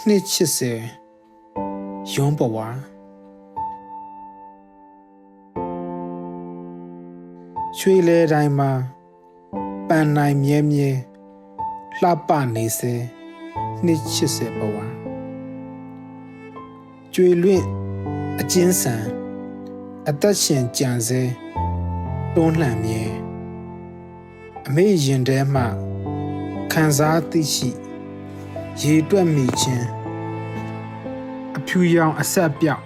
နှစ်80ရုံးပေါ်ဝါရွှေလဲတိုင်းမှာပန်နိုင်မြဲမြဲလှပနေစေနှစ်80ပေါ်ဝါကျွေလွင့်အကျဉ်းဆန်အသက်ရှင်ကြံစေတွန်းလှန်မြဲအမေရင်ထဲမှခံစားသိရှိ ရေတွက်မိခြင်းအဖြူရောင်အဆက်ပြောက်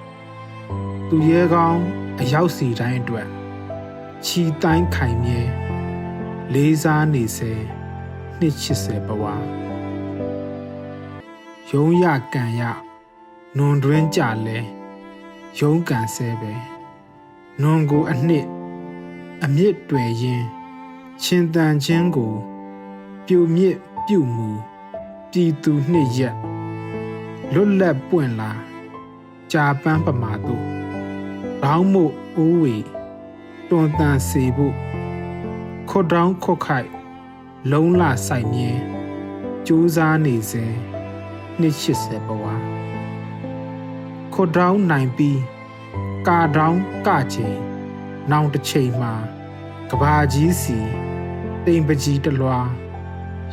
သူရဲကောင်းအရောက်စီတိုင်းအတွက်ခြီတိုင်းခိုင်မြဲလေးစားနေစေနှစ်80ဘဝရုံးရကံရနွန်တွင်းကြလဲရုံးကန်ဆဲပဲနွန်ကိုအနှစ်အမြင့်တွေ့ရင်ချင်းတန်ချင်းကို ပြူမြင့်ပြုတ်မူ ပြည်သူနှစ်ရက်လွတ်လပ်ပွင့်လာကြာပန်းပမာတို့ဘောင်းမို့အိုးဝေတွန်တန်စေဖို့ခွတ်တောင်းခွတ်ခိုက်လုံးလဆိုင်မြဲကြိုးစားနေစေနှစ်80ဘဝခွတ်တောင်းနိုင်ပြီးကာတောင်းကချိန်နောင်တစ်ချိန်မှာကဘာကြီးစီတိမ်ပကြီးတလွာ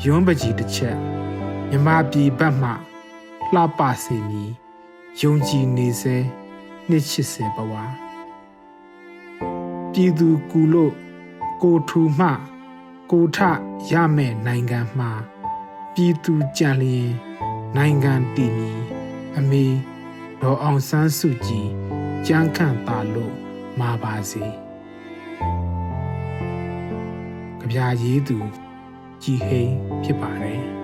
ယွန်းပကြီးတစ်ချက် မြမပြည်ဘက်မှလှပစေမည်ယုံကြည်နေစေနှစ်80ဘဝပြည်သူကူလို့ကိုထူမှကိုထရမဲ့နိုင်ငံမှပြည်သူကြံလျင်နိုင်ငံတည်မည်အမေဒေါ်အောင်ဆန်းစုကြည်ကြမ်းခန့်ပါလို့မာပါစေကြပြရေးသူကြည်ဟိန်ဖြစ်ပါတယ်